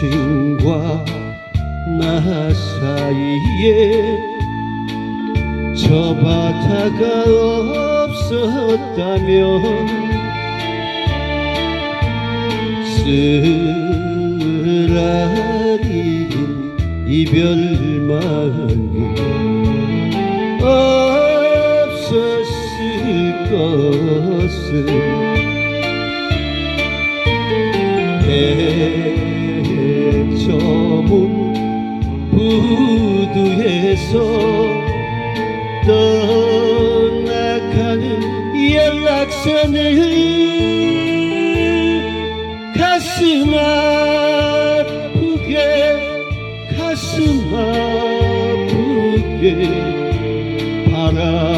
당신과 나 사이에 저 바다가 없었다면 쓰라리 이별만이 없었을 것을 무드에서 떠나가는 연락선을 가슴 아프게 가슴 아프게 바라